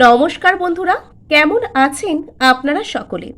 নমস্কার বন্ধুরা, কেমন আছেন আপনারা সকলে?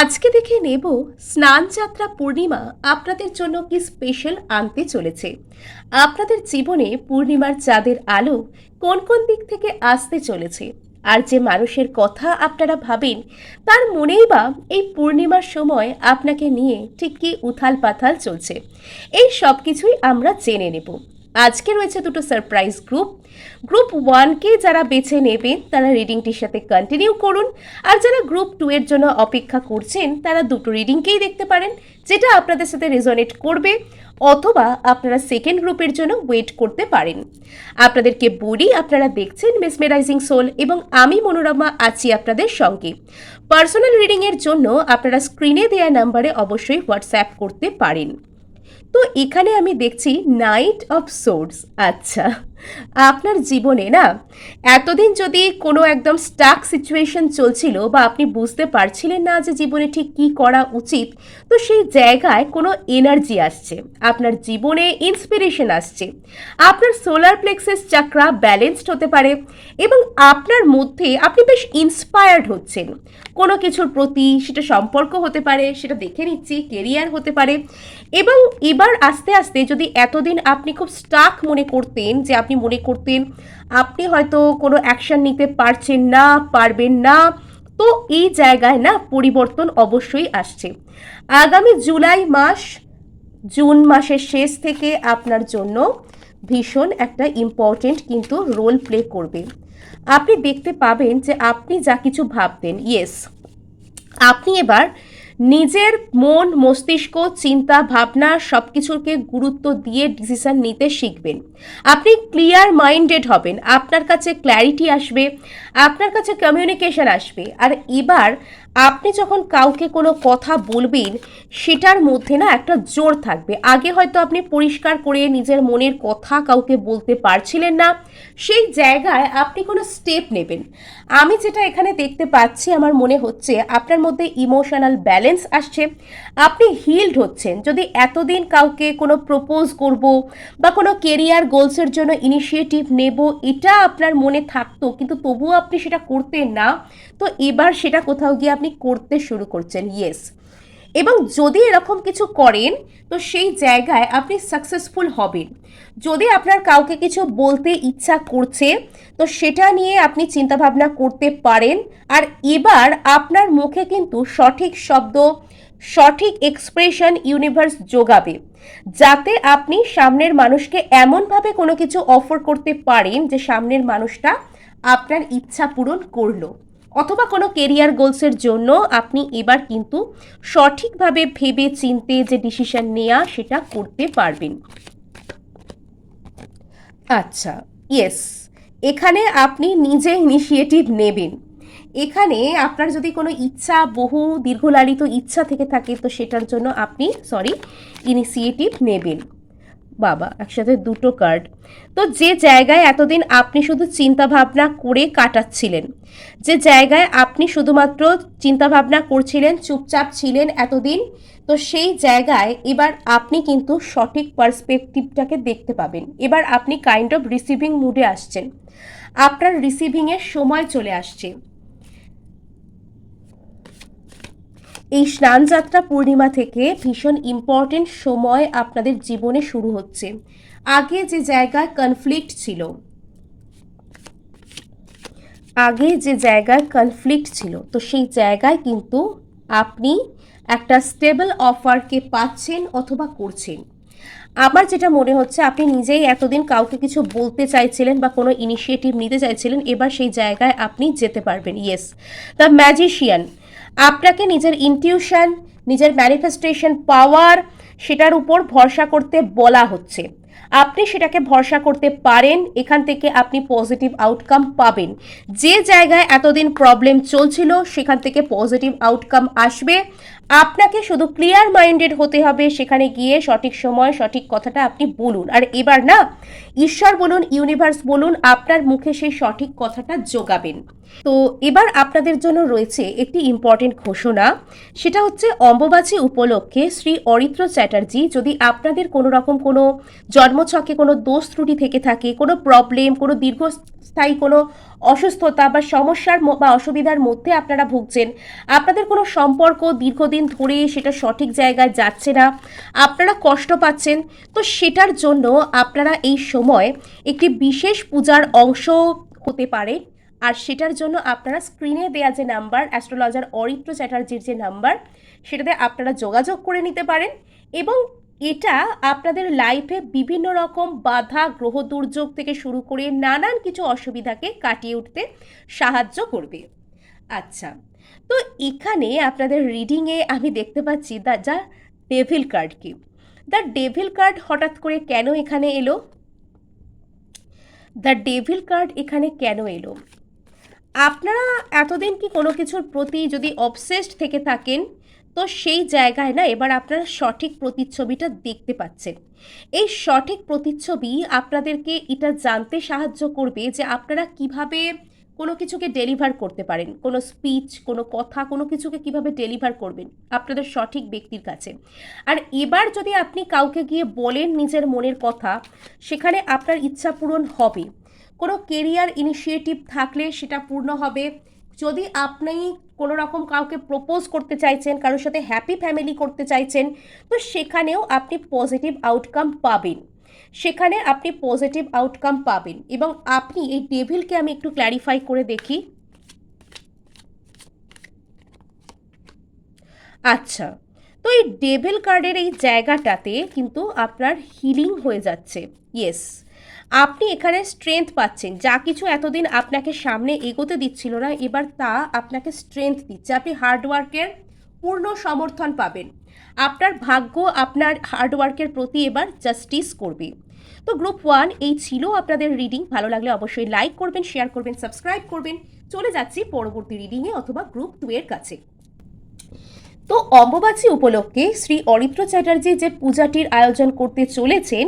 আজকে দেখে নেব স্নান যাত্রা পূর্ণিমা আপনাদের জন্য কি স্পেশাল আনতে চলেছে। আপনাদের জীবনে পূর্ণিমার চাঁদের আলো কোন কোন দিক থেকে আসতে চলেছে আর যে মানুষের কথা আপনারা ভাবেন, তার মনেই বা এই পূর্ণিমার সময় আপনাকে নিয়ে ঠিক কি উথাল পাথাল চলছে, এই সব কিছুই আমরা জেনে নেব। আজকে রয়েছে দুটো সারপ্রাইজ গ্রুপ গ্রুপ ওয়ানকে যারা বেছে নেবেন তারা রিডিংটির সাথে কন্টিনিউ করুন। আর যারা গ্রুপ টু এর জন্য অপেক্ষা করছেন, তারা দুটো রিডিংকেই দেখতে পারেন, যেটা আপনাদের সাথে রেজনেট করবে, অথবা আপনারা সেকেন্ড গ্রুপের জন্য ওয়েট করতে পারেন। আপনাদেরকে বলি, আপনারা দেখছেন মেসমেরাইজিং সোল এবং আমি মনোরমা আছি আপনাদের সঙ্গে। পার্সোনাল রিডিংয়ের জন্য আপনারা স্ক্রিনে দেওয়া নাম্বারে অবশ্যই হোয়াটসঅ্যাপ করতে পারেন। তো এখানে আমি দেখছি নাইট অফ সোর্স আচ্ছা। আপনার জীবনে না, এতদিন যদি কোনো একদম স্টাক সিচুয়েশন চলছিল বা আপনি বুঝতে পারছিলেন না যে জীবনে ঠিক কী করা উচিত, তো সেই জায়গায় কোনো এনার্জি আসছে, আপনার জীবনে ইন্সপিরেশন আসছে। আপনার সোলার প্লেক্সেস চাকরা ব্যালেন্সড হতে পারে এবং আপনার মধ্যে আপনি বেশ ইন্সপায়ার্ড হচ্ছেন। কোনো কিছুর প্রতি সেটা সম্পর্ক হতে পারে, সেটা দেখে নিচ্ছি কেরিয়ার হতে পারে এবং এবার আস্তে আস্তে যদি এতদিন আপনি খুব স্টাক মনে করতেন যে আপনি মনে করতেন আপনি হয়তো কোনো অ্যাকশন নিতে পারছেন না, পারবেন না। তো এই জায়গায় না পরিবর্তন অবশ্যই আসছে। আগামী জুলাই মাস, জুন মাসের শেষ থেকে আপনার জন্য ভীষণ একটা ইম্পর্টেন্ট কিন্তু রোল প্লে করবে। আপনি দেখতে পাবেন যে আপনি যা কিছু ভাবতেন ইয়েস আপনি এবার নিজের মন, মস্তিষ্ক, চিন্তা, ভাবনা সব কিছুকে গুরুত্ব দিয়ে ডিসিশন নিতে শিখবেন। আপনি ক্লিয়ার মাইন্ডেড হবেন, আপনার কাছে ক্ল্যারিটি আসবে, আপনার কাছে কমিউনিকেশন আসবে। আর এবার আপনি যখন কাউকে কোনো কথা বলবেন, সেটার মধ্যে না একটা জোর থাকবে। আগে হয়তো আপনি পরিষ্কার করে নিজের মনের কথা কাউকে বলতে পারছিলেন না, সেই জায়গায় আপনি কোনো স্টেপ নেবেন। আমি যেটা এখানে দেখতে পাচ্ছি, আমার মনে হচ্ছে আপনার মধ্যে ইমোশনাল ব্যালেন্স আসছে। আপনি হিল্ড হচ্ছেন। যদি এতদিন কাউকে কোনো প্রপোজ করব বা কোনো কেরিয়ার গোলসের জন্য ইনিশিয়েটিভ নেব, এটা আপনার মনে থাকতো, কিন্তু তবুও আপনি সেটা করতেন না। তো এবার সেটা কোথাও গিয়ে আপনি করতে শুরু করছেন ইয়েস এবং যদি এরকম কিছু করেন, তো সেই জায়গায় আপনি সাকসেসফুল হবেন। যদি আপনার কাউকে কিছু বলতে ইচ্ছা করছে, তো সেটা নিয়ে আপনি চিন্তাভাবনা করতে পারেন। আর এবার আপনার মুখে কিন্তু সঠিক শব্দ, সঠিক এক্সপ্রেশন ইউনিভার্স যোগাবে। যাতে আপনি সামনের মানুষকে এমনভাবে কোনো কিছু অফার করতে পারেন যে সামনের মানুষটা আপনার ইচ্ছা পূরণ করল। অথবা কোনো কেরিয়ার গোলসের জন্য আপনি এবার কিন্তু সঠিকভাবে ভেবে চিনতে যে ডিসিশন নেওয়া সেটা করতে পারবেন। আচ্ছা ইয়েস এখানে আপনি নিজে ইনিশিয়েটিভ নেবেন। এখানে আপনার যদি কোনো ইচ্ছা, বহু দীর্ঘলালিত ইচ্ছা থেকে থাকে, তো সেটার জন্য আপনি সরি ইনিশিয়েটিভ নেবেন। বাবা, একসাথে দুটো কার্ড তো যে জায়গায় এতদিন আপনি শুধু চিন্তা ভাবনা করে কাটাচ্ছিলেন, যে জায়গায় আপনি শুধুমাত্র চিন্তা ভাবনা করছিলেন, চুপচাপ ছিলেন এতদিন, তো সেই জায়গায় এবার আপনি কিন্তু সঠিক পার্সপেক্টিভটাকে দেখতে পাবেন। এবার আপনি কাইন্ড অফ রিসিভিং মুডে আসছেন। আপনার রিসিভিংয়ের সময় চলে আসছে। এই স্নানযাত্রা পূর্ণিমা থেকে ভীষণ ইম্পর্টেন্ট সময় আপনাদের জীবনে শুরু হচ্ছে। আগে যে জায়গায় কনফ্লিক্ট ছিল, আগে যে জায়গায় কনফ্লিক্ট ছিল, তো সেই জায়গায় কিন্তু আপনি একটা স্টেবল অফারকে পাচ্ছেন অথবা করছেন। আমার যেটা মনে হচ্ছে, আপনি নিজেই এতদিন কাউকে কিছু বলতে চাইছিলেন বা কোনো ইনিশিয়েটিভ নিতে চাইছিলেন, এবার সেই জায়গায় আপনি যেতে পারবেন। ইয়েস দ্য ম্যাজিশিয়ান আপনাকে নিজের ইনটিউশন নিজের ম্যানিফেস্টেশন পাওয়ার সেটার উপর ভরসা করতে বলা হচ্ছে। আপনি সেটাকে ভরসা করতে পারেন, এখান থেকে আপনি পজিটিভ আউটকাম পাবেন। যে জায়গায় এতদিন প্রবলেম চলছিল, সেখান থেকে পজিটিভ আউটকাম আসবে। আপনাকে শুধু ক্লিয়ার মাইন্ডেড হতে হবে, সেখানে গিয়ে সঠিক সময়, সঠিক কথাটা আপনি বলুন। আর এবার না, ঈশ্বর বলুন ইউনিভার্স বলুন, আপনার মুখে সেই সঠিক কথাটা যোগাবেন। তো এবার আপনাদের জন্য রয়েছে একটি ইম্পর্টেন্ট ঘোষণা। সেটা হচ্ছে অম্বুবাচী উপলক্ষে শ্রী অরিত্র চ্যাটার্জি যদি আপনাদের কোনো রকম কোনো জন্মছকে কোনো দোষ ত্রুটি থেকে থাকে, কোনো প্রবলেম কোনো দীর্ঘস্থায়ী কোনো অসুস্থতা বা সমস্যার বা অসুবিধার মধ্যে আপনারা ভুগছেন, আপনাদের কোনো সম্পর্ক দীর্ঘদিন ধরে সেটা সঠিক জায়গায় যাচ্ছে না, আপনারা কষ্ট পাচ্ছেন, তো সেটার জন্য আপনারা এই সময় একটি বিশেষ পূজার অংশ হতে পারে। আর সেটার জন্য আপনারা স্ক্রিনে দেওয়া যে নাম্বার অ্যাস্ট্রোলজার অরিত্র চ্যাটার্জির যে নাম্বার সেটাতে আপনারা যোগাযোগ করে নিতে পারেন এবং এটা আপনাদের লাইফে বিভিন্ন রকম বাধা, গ্রহ দুর্যোগ থেকে শুরু করে নানান কিছু অসুবিধাকে কাটিয়ে উঠতে সাহায্য করবে। আচ্ছা তো এখানে আপনাদের রিডিংয়ে আমি দেখতে পাচ্ছি দ্য যা ডেভিল কার্ড কি? দ্য ডেভিল কার্ড হঠাৎ করে কেন এখানে এলো? দ্য ডেভিল কার্ড এখানে কেন এলো? আপনারা এতদিন কি কোনো কিছুর প্রতি যদি অবসেসড থেকে থাকেন, তো সেই জায়গায় না এবার আপনারা সঠিক প্রতিচ্ছবিটা দেখতে পাচ্ছেন। এই সঠিক প্রতিচ্ছবি আপনাদেরকে এটা জানতে সাহায্য করবে যে আপনারা কীভাবে কোনো কিছুকে ডেলিভার করতে পারেন। কোনো স্পিচ কোনো কথা, কোনো কিছুকে কীভাবে ডেলিভার করবেন আপনাদের সঠিক ব্যক্তির কাছে। আর এবার যদি আপনি কাউকে গিয়ে বলেন নিজের মনের কথা, সেখানে আপনার ইচ্ছা পূরণ হবে। কোনো কেরিয়ার ইনিশিয়েটিভ থাকলে সেটা পূর্ণ হবে। যদি আপনি কোনো রকম কাউকে প্রপোজ করতে চাইছেন, কারোর সাথে হ্যাপি ফ্যামিলি করতে চাইছেন, তো সেখানেও আপনি পজিটিভ আউটকাম পাবেন। সেখানে আপনি পজিটিভ আউটকাম পাবেন। এবং আপনি এই ডেভিলকে আমি একটু ক্ল্যারিফাই করে দেখি। আচ্ছা তো এই ডেভিল কার্ডের এই জায়গাটাতে কিন্তু আপনার হিলিং হয়ে যাচ্ছে। ইয়েস আপনি এখানে স্ট্রেংথ পাচ্ছেন। যা কিছু এতদিন আপনাকে সামনে এগোতে দিচ্ছিল না, এবার তা আপনাকে স্ট্রেংথ দিচ্ছে। আপনি হার্ডওয়ার্কের পূর্ণ সমর্থন পাবেন। আপনার ভাগ্য আপনার হার্ডওয়ার্কের প্রতি এবার জাস্টিস করবে। তো গ্রুপ ওয়ান এই ছিল আপনাদের রিডিং ভালো লাগলে অবশ্যই লাইক করবেন শেয়ার করবেন সাবস্ক্রাইব করবেন। চলে যাচ্ছি পরবর্তী রিডিংয়ে অথবা গ্রুপ টু এর কাছে। তো অম্বুবাচী উপলক্ষে শ্রী অরিত্র চ্যাটার্জি যে পূজাটির আয়োজন করতে চলেছেন,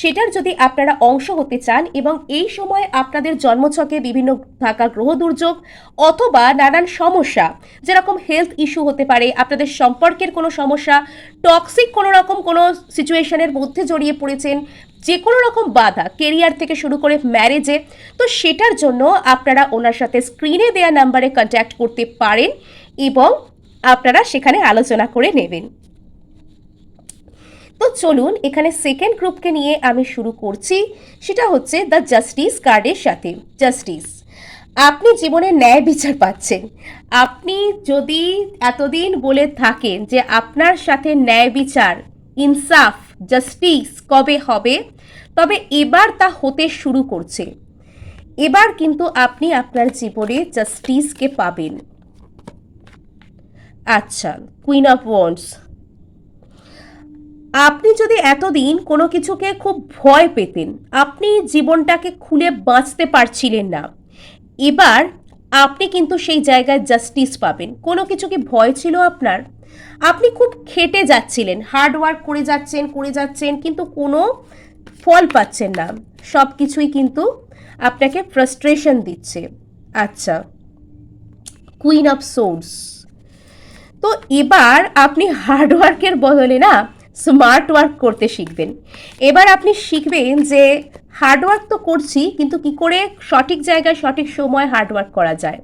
সেটার যদি আপনারা অংশ হতে চান এবং এই সময় আপনাদের জন্মছকে বিভিন্ন থাকা গ্রহ দুর্যোগ অথবা নানান সমস্যা, যেরকম হেলথ ইস্যু হতে পারে, আপনাদের সম্পর্কের কোনো সমস্যা টক্সিক কোনো রকম কোনো সিচুয়েশনের মধ্যে জড়িয়ে পড়েছেন, যে কোনো রকম বাধা কেরিয়ার থেকে শুরু করে ম্যারেজে তো সেটার জন্য আপনারা ওনার সাথে স্ক্রিনে দেওয়া নাম্বারে কন্ট্যাক্ট করতে পারেন এবং আপনারা সেখানে আলোচনা করে নেবেন। তো চলুন, এখানে সেকেন্ড গ্রুপকে নিয়ে আমি শুরু করছি। সেটা হচ্ছে দ্য জাস্টিস কার্ডের সাথে। জাস্টিস আপনি জীবনে ন্যায় বিচার পাচ্ছেন। আপনি যদি এতদিন বলে থাকেন যে আপনার সাথে ন্যায় বিচার, ইনসাফ জাস্টিস কবে হবে, তবে এবার তা হতে শুরু করছে। এবার কিন্তু আপনি আপনার জীবনে জাস্টিসকে পাবেন। আচ্ছা কুইন অফ ওয়ান্ডস আপনি যদি এতদিন কোনো কিছুকে খুব ভয় পেতেন, আপনি জীবনটাকে খুলে বাঁচতে পারছিলেন না। এবার আপনি কিন্তু সেই জায়গায় জাস্টিস পাবেন। কোনো কিছু কি ভয় ছিল আপনার? আপনি খুব খেটে যাচ্ছিলেন হার্ড ওয়ার্ক করে যাচ্ছেন করে যাচ্ছেন, কিন্তু কোনো ফল পাচ্ছেন না। সব কিছুই কিন্তু আপনাকে ফ্রাস্ট্রেশন দিচ্ছে। আচ্ছা কুইন অফ সোর্স তো এবার আপনি হার্ডওয়ার্কের বদলে না স্মার্ট ওয়ার্ক করতে শিখবেন। এবার আপনি শিখবেন যে হার্ডওয়ার্ক তো করছি, কিন্তু কি করে সঠিক জায়গায় সঠিক সময় হার্ড ওয়ার্ক করা যায়।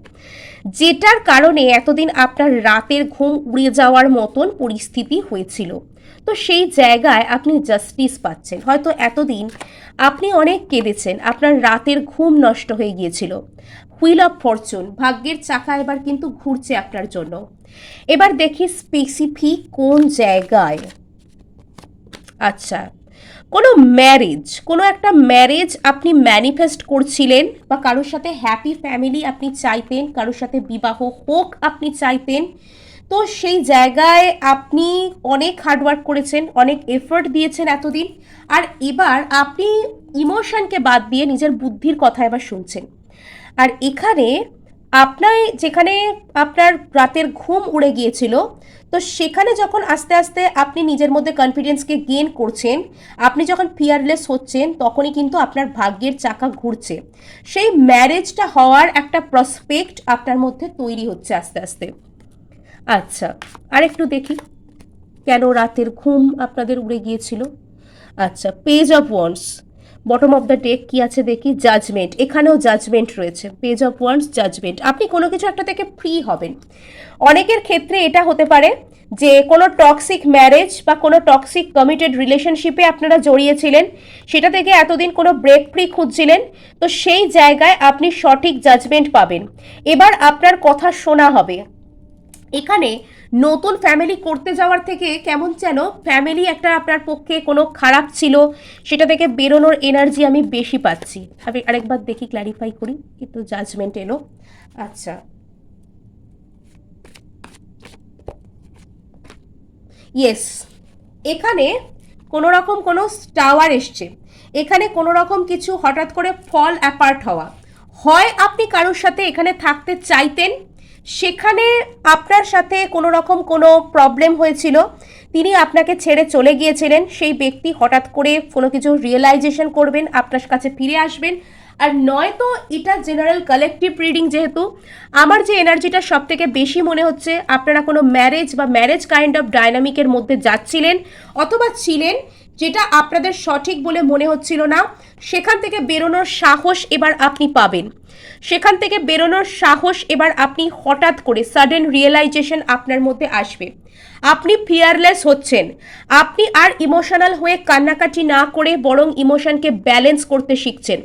যেটার কারণে এতদিন আপনার রাতের ঘুম উড়ে যাওয়ার মতন পরিস্থিতি হয়েছিল। তো সেই জায়গায় আপনি জাস্টিস পাচ্ছেন। হয়তো এতদিন আপনি অনেক কেঁদেছেন, আপনার রাতের ঘুম নষ্ট হয়ে গিয়েছিল। হুইল অফ ফরচুন ভাগ্যের চাকা এবার কিন্তু ঘুরছে আপনার জন্য। এবার দেখি স্পেসিফিক কোন জায়গায়। আচ্ছা কোনো ম্যারেজ কোনো একটা ম্যারেজ আপনি ম্যানিফেস্ট করছিলেন বা কারোর সাথে হ্যাপি ফ্যামিলি আপনি চাইতেন, কারোর সাথে বিবাহ হোক আপনি চাইতেন, তো সেই জায়গায় আপনি অনেক হার্ডওয়ার্ক করেছেন, অনেক এফোর্ট দিয়েছেন এতদিন, আর এবার আপনি ইমোশনকে বাদ দিয়ে নিজের বুদ্ধির কথা এবার শুনছেন। আর এখানে আপনার যেখানে আপনার রাতের ঘুম উড়ে গিয়েছিল, তো সেখানে যখন আস্তে আস্তে আপনি নিজের মধ্যে কনফিডেন্সকে গেন করছেন, আপনি যখন ফিয়ারলেস হচ্ছেন, তখনই কিন্তু আপনার ভাগ্যের চাকা ঘুরছে। সেই ম্যারেজটা হওয়ার একটা প্রসপেক্ট আপনার মধ্যে তৈরি হচ্ছে আস্তে আস্তে। আচ্ছা আর একটু দেখি। কেন রাতের ঘুম আপনাদের উড়ে গিয়েছিল? আচ্ছা page of wands bottom of the deck কি আছে দেখি? জাজমেন্ট এখানেও জাজমেন্ট রয়েছে। পেজ অফ ওয়ান্স জাজমেন্ট আপনি কোনো কিছু একটা থেকে ফ্রি হবেন। অনেকের ক্ষেত্রে এটা হতে পারে যে কোনো টক্সিক ম্যারেজ বা কোনো টক্সিক কমিটেড রিলেশনশিপে আপনারা জড়িয়েছিলেন, সেটা থেকে এতদিন কোনো ব্রেক ফ্রি খুঁজছিলেন, তো সেই জায়গায় আপনি সঠিক জাজমেন্ট পাবেন। এবার আপনার কথা শোনা হবে। এখানে নতুন ফ্যামিলি করতে যাওয়ার থেকে কেমন যেন ফ্যামিলি একটা আপনার পক্ষে কোনো খারাপ ছিল, সেটা থেকে বেরোনোর এনার্জি আমি বেশি পাচ্ছি। আমি আরেকবার দেখি ক্ল্যারিফাই করি, কিন্তু জাজমেন্ট এলো। আচ্ছা। ইয়েস এখানে কোনো রকম কোনো টাওয়ার এসছে। এখানে কোনো রকম কিছু হঠাৎ করে ফল অ্যাপার্ট হওয়া। হয় আপনি কারোর সাথে এখানে থাকতে চাইতেন সেখানে আপনার সাথে কোনো রকম কোনো প্রবলেম হয়েছিল? তিনি আপনাকে ছেড়ে চলে গিয়েছিলেন, সেই ব্যক্তি হঠাৎ করে কোনো কিছু রিয়েলাইজেশন করবেন, আপনার কাছে ফিরে আসবেন। আর নয়তো এটা জেনারেল কালেকটিভ রিডিং যেহেতু, আমার যে এনার্জিটা সব থেকে বেশি মনে হচ্ছে, আপনারা কোনো ম্যারেজ বা ম্যারেজ কাইন্ড অফ ডাইনামিকের মধ্যে যাচ্ছিলেন অথবা ছিলেন যেটা আপনাদের সঠিক বলে মনে হচ্ছিল না। সেখান থেকে বেরোনোর সাহস এবার আপনি পাবেন। সেখান থেকে বেরোনোর সাহস এবার আপনি হঠাৎ করে সাডেন রিয়েলাইজেশন আপনার মধ্যে আসবে। আপনি ফিয়ারলেস হচ্ছেন। আপনি আর ইমোশনাল হয়ে কান্নাকাটি না করে বরং ইমোশনকে ব্যালেন্স করতে শিখছেন।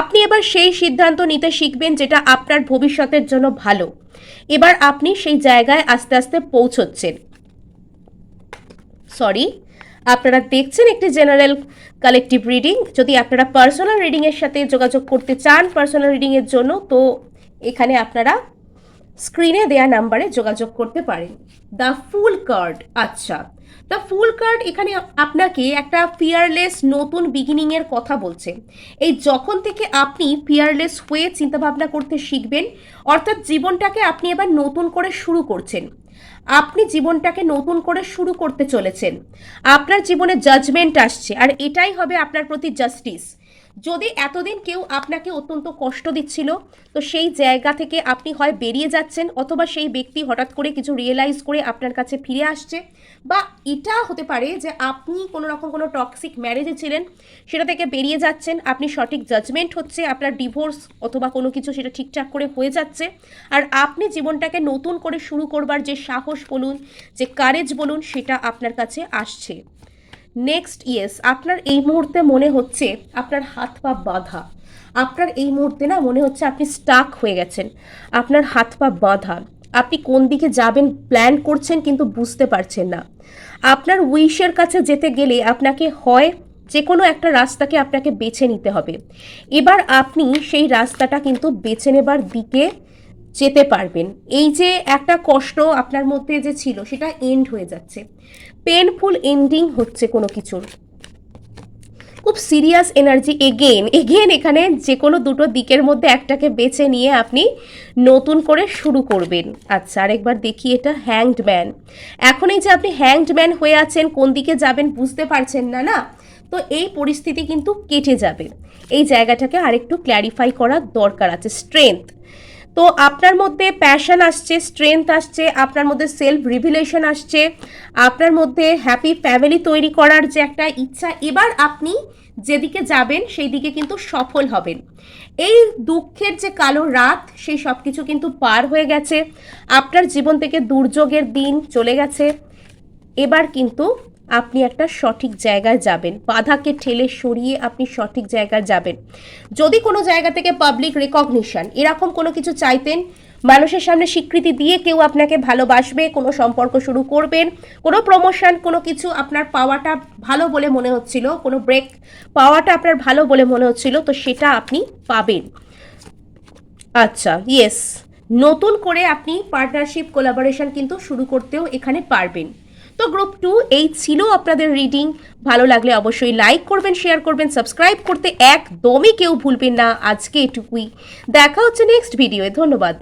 আপনি এবার সেই সিদ্ধান্ত নিতে শিখবেন যেটা আপনার ভবিষ্যতের জন্য ভালো। এবার আপনি সেই জায়গায় আস্তে আস্তে পৌঁছচ্ছেন। সরি আপনারা দেখছেন একটি জেনারেল কালেকটিভ রিডিং। যদি আপনারা পার্সোনাল রিডিংয়ের সাথে যোগাযোগ করতে চান পার্সোনাল রিডিংয়ের জন্য, তো এখানে আপনারা স্ক্রিনে দেয়া নাম্বারে যোগাযোগ করতে পারেন। দ্য ফুল কার্ড আচ্ছা। দ্য ফুল কার্ড এখানে আপনাকে একটা ফিয়ারলেস নতুন বিগিনিংয়ের কথা বলছে। এই যখন থেকে আপনি ফিয়ারলেস হয়ে চিন্তাভাবনা করতে শিখবেন, অর্থাৎ জীবনটাকে আপনি এবার নতুন করে শুরু করছেন। আপনি জীবনটাকে নতুন করে শুরু করতে চলেছেন। আপনার জীবনে জাজমেন্ট আসছে, আর এটাই হবে আপনার প্রতি জাস্টিস যদি এতদিন কেউ আপনাকে অত্যন্ত কষ্ট দিচ্ছিল, তো সেই জায়গা থেকে আপনি হয় বেরিয়ে যাচ্ছেন অথবা সেই ব্যক্তি হঠাৎ করে কিছু রিয়েলাইজ করে আপনার কাছে ফিরে আসছে বা এটা হতে পারে যে আপনি কোনো রকম কোনো টক্সিক ম্যারেজে ছিলেন, সেটা থেকে বেরিয়ে যাচ্ছেন, আপনি সঠিক জাজমেন্ট হচ্ছে, আপনার ডিভোর্স অথবা কোনো কিছু সেটা ঠিকঠাক করে হয়ে যাচ্ছে আর আপনি জীবনটাকে নতুন করে শুরু করবার যে সাহস বলুন, যে কারেজ বলুন, সেটা আপনার কাছে আসছে। নেক্সট ইয়েস আপনার এই মুহূর্তে মনে হচ্ছে আপনার হাত পা বাঁধা। আপনার এই মুহূর্তে না মনে হচ্ছে আপনি স্টাক হয়ে গেছেন। আপনার হাত পা বাঁধা। আপনি কোন দিকে যাবেন প্ল্যান করছেন কিন্তু বুঝতে পারছেন না। আপনার উইশের কাছে যেতে গেলে আপনাকে হয় যে কোনো একটা রাস্তাকে আপনাকে বেছে নিতে হবে। এবার আপনি সেই রাস্তাটা কিন্তু বেছে নেবার দিকে যেতে পারবেন। এই যে একটা কষ্ট আপনার মধ্যে যে ছিল, সেটা এন্ড হয়ে যাচ্ছে। পেনফুল এন্ডিং হচ্ছে কোনো কিছুর। খুব সিরিয়াস এনার্জি এগেন এগেন এখানে যে কোনো দুটো দিকের মধ্যে একটাকে বেছে নিয়ে আপনি নতুন করে শুরু করবেন। আচ্ছা আরেকবার দেখি এটা হ্যাংড ম্যান এখন এই যে আপনি হ্যাংড ম্যান হয়ে আছেন, কোন দিকে যাবেন বুঝতে পারছেন না না? তো এই পরিস্থিতি কিন্তু কেটে যাবে। এই জায়গাটাকে আরেকটু ক্ল্যারিফাই করার দরকার আছে স্ট্রেংথ তো আপনার মধ্যে প্যাশন আসছে স্ট্রেংথ আসছে, আপনার মধ্যে সেলফ রিভিলেশন আসছে, আপনার মধ্যে হ্যাপি ফ্যামিলি তৈরি করার যে একটা ইচ্ছা, এবার আপনি যেদিকে যাবেন সেই দিকে কিন্তু সফল হবেন। এই দুঃখের যে কালো রাত, সেই সব কিছু কিন্তু পার হয়ে গেছে। আপনার জীবন থেকে দুর্যোগের দিন চলে গেছে। এবার কিন্তু আপনি একটা সঠিক জায়গায় যাবেন। বাধাকে ঠেলে সরিয়ে আপনি সঠিক জায়গায় যাবেন। যদি কোনো জায়গা থেকে পাবলিক রেকগনিশন এরকম কোনো কিছু চাইতেন, মানুষের সামনে স্বীকৃতি দিয়ে কেউ আপনাকে ভালোবাসবে, কোনো সম্পর্ক শুরু করবেন, কোনো প্রমোশন কোনো কিছু আপনার পাওয়াটা ভালো বলে মনে হচ্ছিল, কোনো ব্রেক পাওয়াটা আপনার ভালো বলে মনে হচ্ছিল, তো সেটা আপনি পাবেন। আচ্ছা ইয়েস নতুন করে আপনি পার্টনারশিপ কোলাবোরেশন কিন্তু শুরু করতেও এখানে পারবেন। তো গ্রুপ টু এই ছিল আপনাদের রিডিং ভালো লাগলে অবশ্যই লাইক করবেন শেয়ার করবেন সাবস্ক্রাইব করতে একদমই কেউ ভুলবেন না। আজকে এটুকুই। দেখা হচ্ছে নেক্সট ভিডিওয়ে ধন্যবাদ।